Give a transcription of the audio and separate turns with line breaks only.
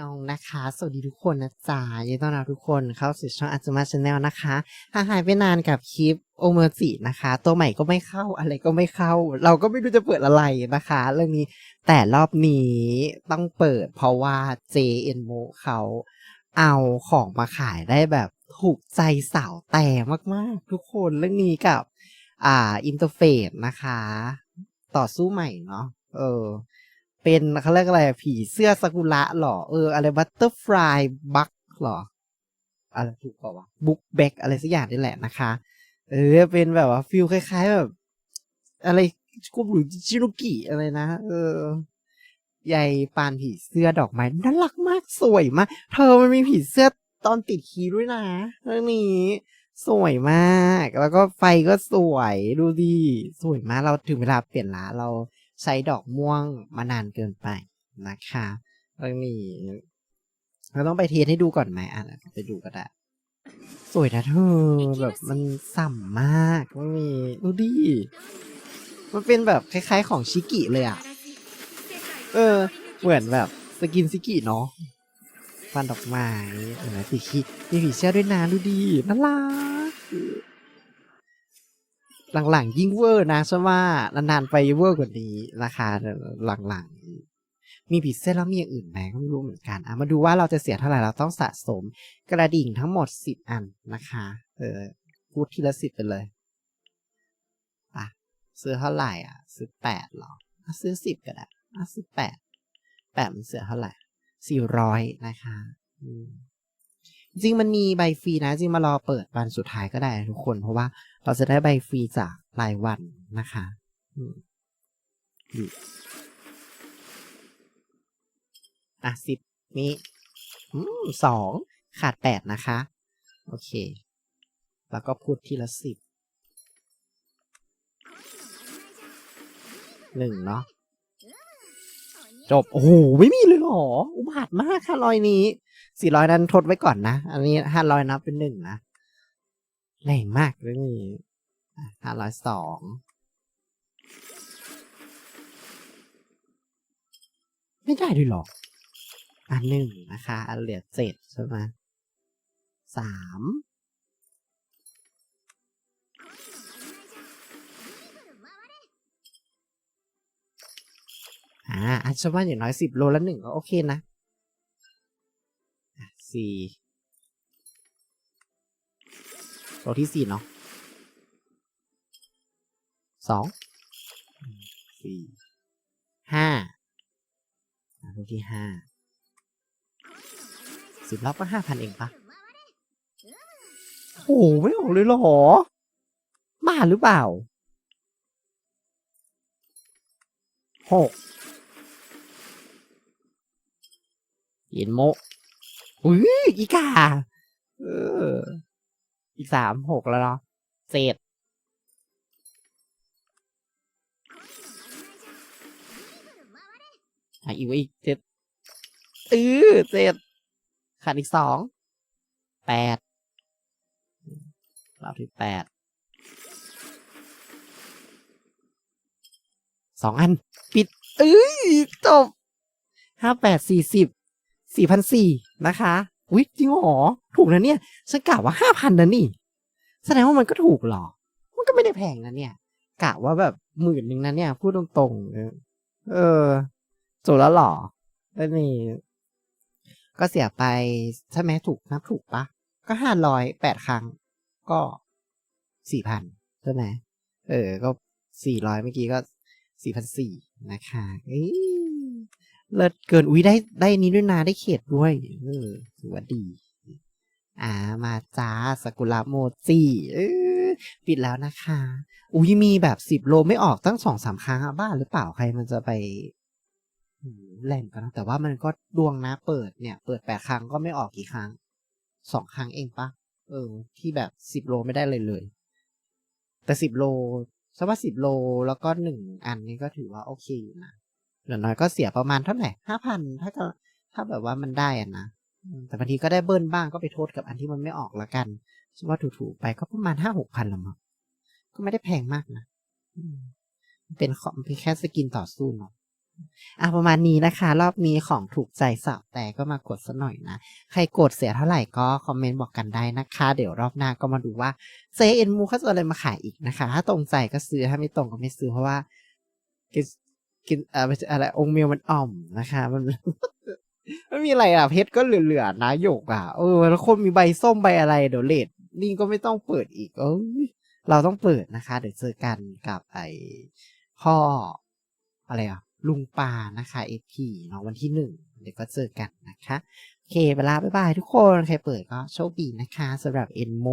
ยองนะคะ สวัสดีทุกคนนะจ๊ะยินดีต้อนรับทุกคนเข้าสู่ช่องอัจมาชาแนลนะคะห่างหายไปนานกับคลิปโอเมอร์จินะคะ ตัวใหม่ก็ไม่เข้าอะไรก็ไม่เข้า เราก็ไม่รู้จะเปิดอะไรนะคะ เรื่องนี้แต่รอบนี้ต้องเปิดเพราะว่า JN m o เขาเอาของมาขายได้แบบถูกใจสาวแต่มากๆ ทุกคนเรื่องนี้กับอ่าอินเทอร์เฟซนะคะ ต่อสู้ใหม่เนาะเออ เป็นเขาเรียกอะไรผีเสื้อซากุระหรอ เออ อะไรบัตเตอร์ฟลายบักหรอ อะไรถูกเปล่าวะบุ๊กแบ็กอะไรสักอย่างนี่แหละนะคะ เออ เป็นแบบว่าฟิลคล้าย ๆ แบบ อะไรกุบหรือชิโนกิอะไรนะ เออใยปานผีเสื้อดอกไม้น่ารักมากสวยมาก เธอมันมีผีเสื้อตอนติดคีด้วยนะเรื่องนี้สวยมาก แล้วก็ไฟก็สวย ดูดิสวยมาก เราถึงเวลาเปลี่ยนละ เรา ใช้ดอกม่วงมานานเกินไปนะคะเรื่องนี้เราต้องไปเทสให้ดูก่อนไหมอะไปดูก็ได้ สวยนะเธอแบบมันส่ำมากมันมีดูดิมันเป็นแบบคล้าย ๆ ของชิกิเลยอะ เออ เหมือนแบบสกินซิกิเนาะฟันดอกไม้เห็นไหมสีขีมีผีเสื้อด้วยนะดูดีน่ารัก หลังๆ ยิ่งเวอร์นะฉันว่านานๆไปเวอร์กว่านี้ราคาหลังๆ มีผีเสื้อแล้วมีอย่างอื่นไหมก็ไม่รู้เหมือนกันอะมาดูว่าเราจะเสียเท่าไหร่เราต้องสะสมกระดิ่งทั้งหมดสิบอันนะคะ เออพูดทีละสิบไปเลยอะซื้อเท่าไหร่อะ ซื้อแปดหรอซื้อสิบก็ได้ซื้อแปดแปดมันเสียเท่าไหร่สี่ร้อยนะคะ อืม จริงมันมีใบฟรีนะ จริงมารอเปิดวันสุดท้ายก็ได้ทุกคน เพราะว่าเราจะได้ใบฟรีจากรายวันนะคะอืออะสิบนี้อืมสองขาดแปดนะคะ โอเค แล้วก็พูดทีละสิบหนึ่งเนาะ จบ โอ้โห ไม่มีเลยหรอ อุบาทมากค่ะรอยนี้สี่ร้อยนั้นทดไว้ก่อนนะ อันนี้ห้าร้อยนับเป็นหนึ่งนะแรงมากเรื่องนี้ห้าร้อยสองไม่ได้ด้วยหรออันหนึ่งนะคะ อันเหลือเจ็ดใช่ไหมสาม อ่าอันฉันว่าอย่างน้อยสิบโลละหนึ่งก็โอเคนะสี่โลที่สี่เนาะสองสี่ห้าโลที่ห้าสิบรอบก็ห้าพันเองปะโอ้ไม่ออกเลยเหรอบ้าหรือเปล่าหก ย็นโมอุ้ยอีกาเอออีกสามหกแล้วเนาะเศษอะอีกไว้อีกเจ็ดเออเจ็ดขาดอีกสองแปดรอบที่แปดสองอัน ปิดเอ้ยจบห้าแปดสี่สิบ สี่พันสี่นะคะอุ๊ยจริงเหรอถูกนะเนี่ยฉันกะว่าห้าพันนะนี่ แสดงว่ามันก็ถูกหรอ มันก็ไม่ได้แพงนะเนี่ยกะว่าแบบหมื่นหนึ่งนะเนี่ยพูดตรงๆเออเออจบแล้วหรอแล้วนี่ก็เสียไปใช่ไหมถูกนับถูกปะก็ห้าร้อยแปดครั้ง ก็สี่พันใช่ไหมเออ ก็สี่ร้อยเมื่อกี้ก็สี่พันสี่นะคะเอ้ย เลิศเกิน อุ้ยได้ได้นี้ด้วยนะได้เขตด้วย เออถือว่าดี อ่า มาจ้าสกุระโมจิเออปิดแล้วนะคะ อุ้ยมีแบบสิบโลไม่ออกตั้งสองสามครั้งอะบ้าหรือเปล่าใครมันจะไปอืมแรงกันนะแต่ว่ามันก็ดวงนะเปิดเนี่ย เปิดแปดครั้งก็ไม่ออกกี่ครั้งสองครั้งเองปะเออ ที่แบบสิบโลไม่ได้เลยเลย แต่สิบโลสว่าสิบโลแล้วก็หนึ่งอันนี้ก็ถือว่าโอเคอยู่นะ อย่างน้อยก็เสียประมาณเท่าไหร่ห้าพันถ้าถ้าแบบว่ามันได้อะนะแต่บางทีก็ได้เบิ้ลบ้างก็ไปโทษกับอันที่มันไม่ออกละกันฉันว่าถูกๆไปก็ประมาณห้าหกพันละมั้งก็ไม่ได้แพงมากนะเป็นของเป็นแค่สกินต่อสู้เนาะอะประมาณนี้นะคะ รอบนี้ของถูกใจสาวแต่ก็มากดซะหน่อยนะ ใครกดเสียเท่าไหร่ก็คอมเมนต์บอกกันได้นะคะ เดี๋ยวรอบหน้าก็มาดูว่าเซเอ็นมูเขาจะเออะไรมาขายอีกนะคะ ถ้าตรงใจก็ซื้อถ้าไม่ตรงก็ไม่ซื้อเพราะว่า กินอ่อไม่ใช่อะไรองค์เมลมันอ่อมนะคะมันไม่มีอะไรอะเพชรก็เหลือๆนะหยกอะเออแล้วคนมีใบส้มใบอะไรเดี๋ยวเลดนี่ก็ไม่ต้องเปิดอีกเออเราต้องเปิดนะคะ เดี๋ยวเจอกันกับไอ้พ่ออะไรอะลุงปานะคะเอพีเนาะวันที่หนึ่งเดี๋ยวก็เจอกันนะคะโอเคเวลาบ๊ายบายทุกคน ใครเปิดก็โชคดีนะคะสำหรับเอ็นโม